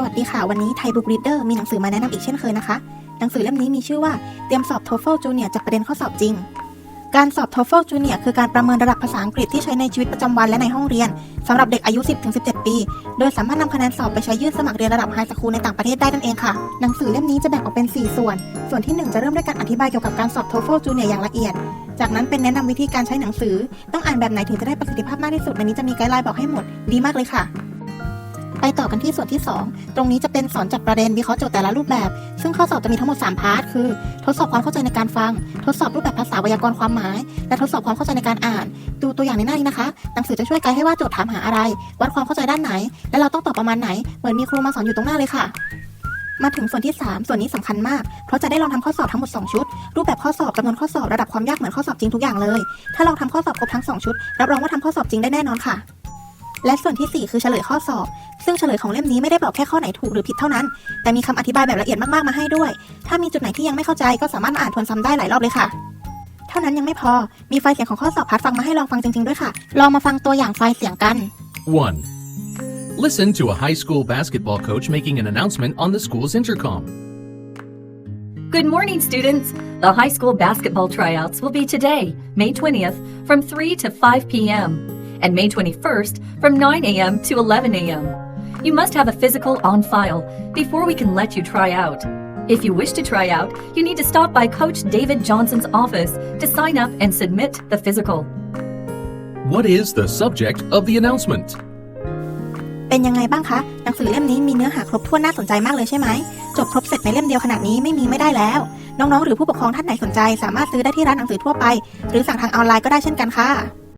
สวัสดีค่ะ วันนี้ไทยบุ๊กรีดเดอร์มีหนังสือมาแนะนำอีกเช่นเคยนะคะ หนังสือเล่มนี้มีชื่อว่าเตรียมสอบ TOEFL Junior จากประเด็นข้อสอบจริง การสอบ TOEFL Junior คือการประเมินระดับภาษาอังกฤษที่ใช้ในชีวิตประจำวันและในห้องเรียนสำหรับเด็กอายุ 10-17 ปี โดยสามารถนำคะแนนสอบไปใช้ยื่นสมัครเรียนระดับไฮสคูลในต่างประเทศได้นั่นเองค่ะ หนังสือเล่มนี้จะแบ่งออกเป็น 4 ส่วน ส่วนที่ 1 จะเริ่มด้วยการอธิบายเกี่ยวกับการสอบ TOEFL Junior อย่างละเอียดจากนั้นเป็นแนะนำวิธีการใช้หนังสือ ต้องอ่านแบบไหนถึงจะได้ประสิทธิภาพมากที่สุดในนี้จะมีไกด์ไลน์บอกให้หมด ดีมากเลยค่ะ ไปต่อกันที่ส่วนที่ 2 ตรงนี้จะเป็นสอนจัดประเด็นวิเคราะห์โจทย์แต่ละรูปแบบ ซึ่งข้อสอบจะมีทั้งหมด 3 พาร์ท คือ ทดสอบความเข้าใจในการฟัง ทดสอบรูปแบบภาษาไวยากรณ์ความหมาย และทดสอบความเข้าใจในการอ่าน ดูตัวอย่างในหน้านี้นะคะ หนังสือจะช่วยไกด์ให้ว่าโจทย์ถามหาอะไร วัดความเข้าใจด้านไหน และเราต้องตอบประมาณไหน เหมือนมีครูมาสอนอยู่ตรงหน้าเลยค่ะมาถึงส่วนที่ 3 ส่วนนี้สำคัญมาก เพราะจะได้ลองทำข้อสอบทั้งหมด 2 ชุด รูปแบบข้อสอบจำนวนข้อสอบระดับความยากเหมือนข้อสอบจริงทุกอย่างเลย ถ้าลองทำข้อสอบครบทั้ง 2 ชุด รับรองว่าทำข้อสอบจริงได้แน่นอนค่ะ และส่วนที่ 4 คือเฉลยข้อสอบ ซึ่งเฉลยของเล่มนี้ไม่ได้บอกแค่ข้อไหนถูกหรือผิดเท่านั้น แต่มีคำอธิบายแบบละเอียดมากๆมาให้ด้วย ถ้ามีจุดไหนที่ยังไม่เข้าใจก็สามารถมาอ่านทวนซ้ำได้หลายรอบเลยค่ะ เท่านั้นยังไม่พอ มีไฟล์เสียงของข้อสอบพัดฟังมาให้ลองฟังจริง ๆด้วยค่ะ ลองมาฟังตัวอย่างไฟล์เสียงกัน 1. Listen to a high school basketball coach making an announcement on the school's intercom. Good morning, students. The high school basketball tryouts will be today, May 20th, from 3 to 5 p.m., and May 21st, from 9 a.m. to 11 a.m. You must have a physical on file before we can let you try out. If you wish to try out, you need to stop by Coach David Johnson's office to sign up and submit the physical. What is the subject of the announcement? เป็นยังไงบ้างคะ หนังสือเล่มนี้มีเนื้อหาครบถ้วนน่าสนใจมากเลยใช่ไหม จบครบเสร็จในเล่มเดียวขนาดนี้ไม่มีไม่ได้แล้ว น้องๆ หรือผู้ปกครองท่านไหนสนใจ สามารถซื้อได้ที่ร้านหนังสือทั่วไป หรือสั่งทางออนไลน์ก็ได้เช่นกันค่ะ